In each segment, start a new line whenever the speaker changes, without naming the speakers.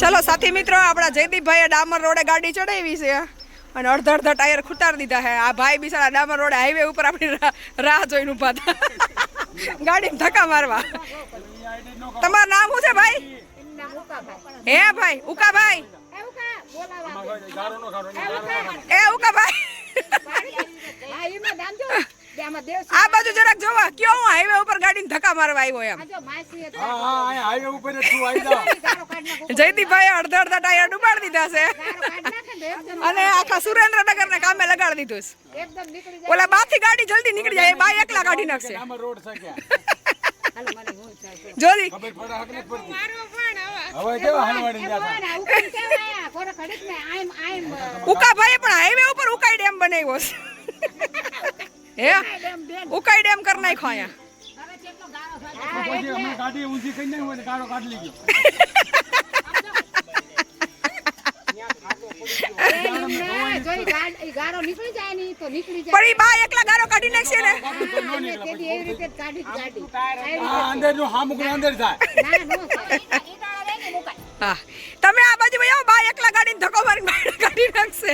ચલો સાથી મિત્રો આપણા જયદીપભાઈએ ડામર રોડે ગાડી ચડાવી છે. અને અડધા અડધા ટાયર ખૂટાડી દીધા હે આ ભાઈ બિચારા ડામર રોડે હાઈવે ઉપર આપણી રાહ જોઈને ઊભા હતા ગાડી ધક્કા મારવા. તમારું નામ શું છે ભાઈ? હે ભાઈ ઉકાભાઈ. એ ઉકાભાઈ. આ બાજુ જરાક જોવા. કયો હું હાઈવે ઉપર ગાડીને ધક્કા મારવા આવ્યો એમ.
હા હા હાઈવે ઉપર જ છું આવી જાઓ.
જયદીપભાઈ અડધા અડધા ટાયર ડુબાડી દીધા છે. અને આખા સુરેન્દ્રનગર ને કામે લગાડી દીધું છે. ઓલા બાથી ગાડી જલ્દી નીકળી જાય એ એકલા કાઢી નાખશે.
રોડ
જોરી.
ગયા
ઉકાભાઈએ પણ હાઈવે ઉપર ઉકાઈ ડેમ બનાવ્યો છે. હે? ઉકાઈ ડેમ કરી
નાખો
બા એકલા ગારો કાઢી નાખશે
હા.
તમે આ બાજુ બા એકલા ગાડીને ધક્કો મારી કાઢી નાખશે.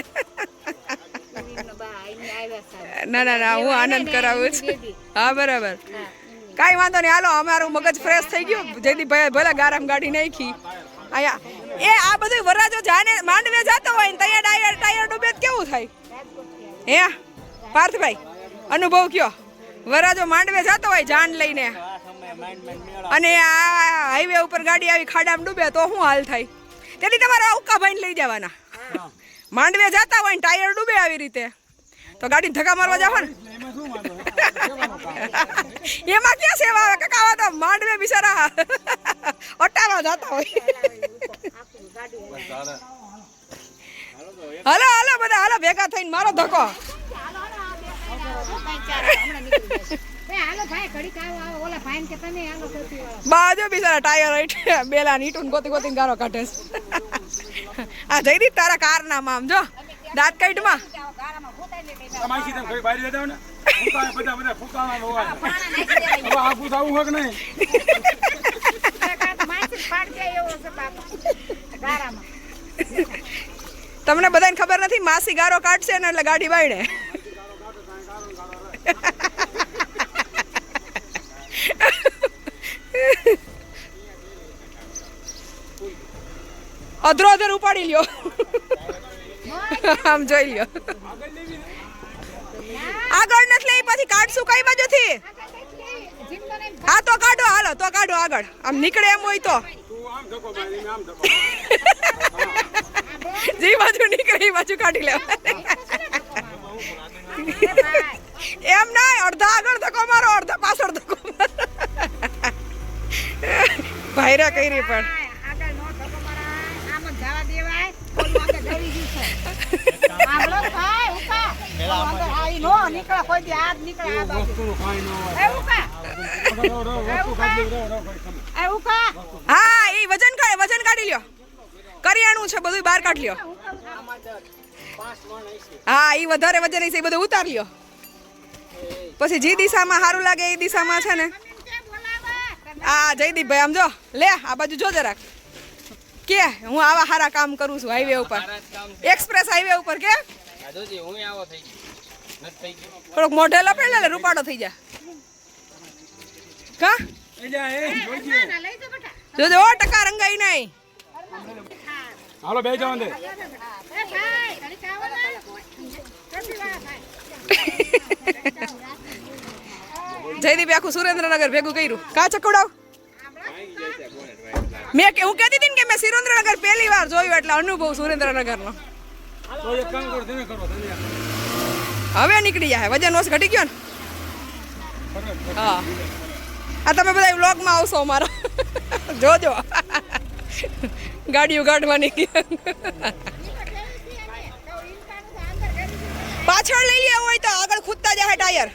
ના ના ના હું આનંદ કરાવું છું. હા બરાબર. કાંઈ વાંધો નહીં. હાલો અમારું મગજ ફ્રેશ થઈ ગયું. જયદીપભાઈ ભલે ગારામ ગાડી નાખી. અહીંયા એ આ બધું વરાજો જાને માંડવે જતો હોય ને તૈયાર ટાયર ટાયર ડૂબે કેવું થાય? હે? પાર્થભાઈ અનુભવ કયો? વરાજો માંડવે જતો હોય જાન લઈને. અને આ હાઈવે ઉપર ગાડી આવી ખાડામાં ડૂબે તો શું હાલ થાય? તેથી તમારે ઉકાભાઈને લઈ જવાના. માંડવે જતા હોય ને ટાયર ડૂબે આવી રીતે. તો ગાડી ધક્કા મારવા જાવ ને.
એમાં
ક્યાં સેવા આવે? કાકા, આવા તો માંડવે બિચારા અટાવા જતા હોય. હલો હલો, બધા, હાલો, ભેગા થઈને મારો ધક્કો. બાજુ બિચારા ટાયર બેલા નીટું ગોતી ગોતી ગારો કાઢે આ જયદીપ તારા કાર ના આમ જો. દાંત કાઢમાં.
તમારી તમે કોઈ બહાર જતા હો ને. ફૂંકા બધા બધા ફૂંકાણા લોવા હવે આ પૂછ આવું હોય કે નહીં
માછી ફાડ જાય એવો છે બાપા. ગારામાં.
તમને બધાને ખબર નથી માસી ગારો કાઢશે ને એટલે ગાડી બાયડે. અધરો અધર ઉપાડી લ્યો. આમ જોઈ લ્યો. આગળ નથી લઈ પછી કાઢશું કઈ બાજુથી? હા, તો કાઢો, હાલો, તો કાઢો આગળ. આમ નીકળે એમ હોય તો. જે બાજુ નીકળે એ બાજુ કાઢી લેવા એમ ના અડધા આગળ ધક્કો મારો, અડધા પાછળ ધક્કો મારો. ભાઈરા કરી પણ
આગળ નો ધક્કો મરાય આમ જ જવા દેવાય ઓલું આગળ ડરી ગયું છે આંભળો ભાઈ ઉકા અંદર આઈ નો નીકળે કોઈ દી નીકળે આ બાજુ.
ભાઈ,
હા એ વજન કાઢ વજન કાઢી લ્યો. કરિયાણું છે બધું બહાર કાઢ લ્યો. હા એ વધારે વજન હશે એ બધું ઉતાર લ્યો. પછી જે દિશામાં સારું લાગે એ દિશામાં છે ને.
કેમ જયદીપ
આ જયદીપભાઈ આમ જો લે આ બાજુ જો જરાક. કે હું આવા સારા કામ કરું છું હાઈવે ઉપર. એક્સપ્રેસ હાઈવે ઉપર કે? થોડોક મોઢે લપેડ લે રૂપાડો થઈ જા કા
એટલે એ જોઈજે.
ના લઈ જો બેટા
જોજો ઓ ટકા રંગાઈ નહીં
હાલો બે જાવ
ને
જયદીપ આખું સુરેન્દ્રનગર ભેગું કર્યું. કા ચકડાવ મેં કે હું કહેતી હતી ને કે મેં સુરેન્દ્રનગર પહેલી વાર જોયું એટલે અનુભવ સુરેન્દ્રનગરનો.
તો એક કામ કરો તમે કરો તમે
હવે નીકળી જાય, વજન ઓછ ઘટી ગયો ને?
કરો.
હા. આ તમે બધા વ્લોગમાં આવશો અમારા. જોજો. ગાડીઓ કાઢવાની પાછળ લઈ લે હોય તો આગળ ખૂદતા જાય ટાયર.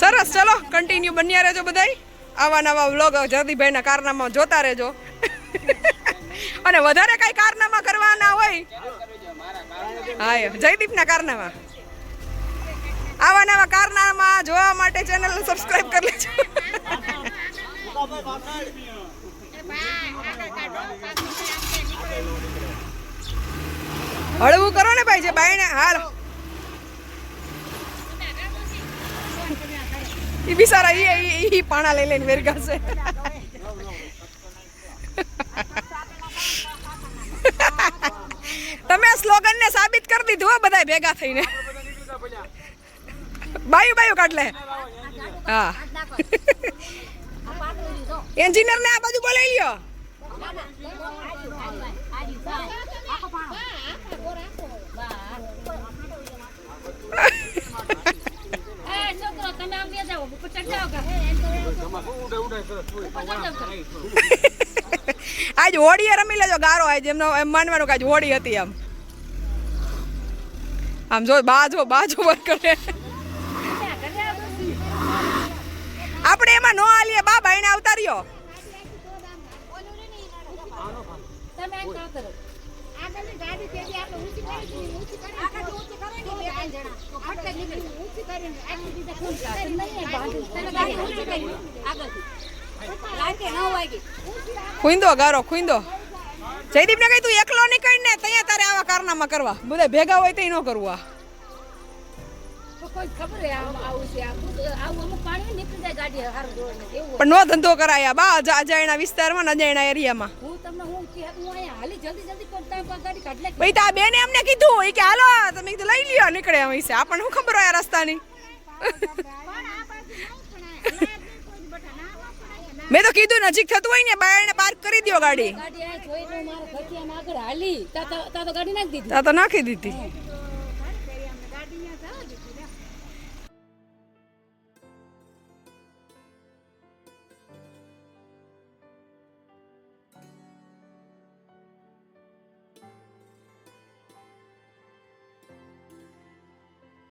સરસ, ચલો કન્ટિન્યુ બન્યા રહેજો બધાય. આવા નવા વ્લોગ જગદીભાઈના કારનામાં જોતા રહેજો. અને વધારે કઈ કારનામા કરવાના હોય, હા જયદીપના કારનામા. આવા નવા કારનામા જોવા માટે ચેનલ સબસ્ક્રાઇબ કરી લેજો. હળવું કરો ને ભાઈ, જે બાયણે હાલ ઈ બિચારા એ ઈ પાણા લઈ લઈને વેરગા છે તમે સ્લોગન ને સાબિત કરી દીધું હો બધા ભેગા થઈને બાયું બાયું કાઢ લે હા એન્જિનિયર ને આ બાજુ બોલાવી લ્યો આજ હોળીએ રમી લેજો ગારો આજ, એમનો એમ માનવાનું કે આજ હોળી હતી આમ આમ જો બાજો બાજો વર્ક કરે. આપણે એમાં નો આલીએ બા બાઈને આવતા રહ્યો.
આગળની ગાડી તેજી આપણે ઊંચી કરી દીધી, ઊંચી કરી આગળ ઊંચી કરી દીધી, બે ત્રણ જણા. ફટકે નીકળી, ઊંચી કરીને, આટલી દીધે. ઊંચી કરી.
ખુઈંદો ગારો ખુઈંદો જયદીપને કહી તું એકલો નીકળ ને ત્યાં તારે આવા કારનામા કરવા. બધા ભેગા હોય તો ન કરવું આ. પણ નો ધંધો કરાયા બા અજા- અજાયણા વિસ્તારમાં અજાયણા એરિયામાં. ભાઈ તો આ બેને અમને કીધું. એ કે હાલો તમે કીધું લઈ લ્યો નીકળે છે. આપણને શું ખબર હોય આ રસ્તાની? મેં તો કીધું નજીક થતું હોય ને બાયણે પાર્ક કરી દ્યો ગાડી. તો નાખી દીધી.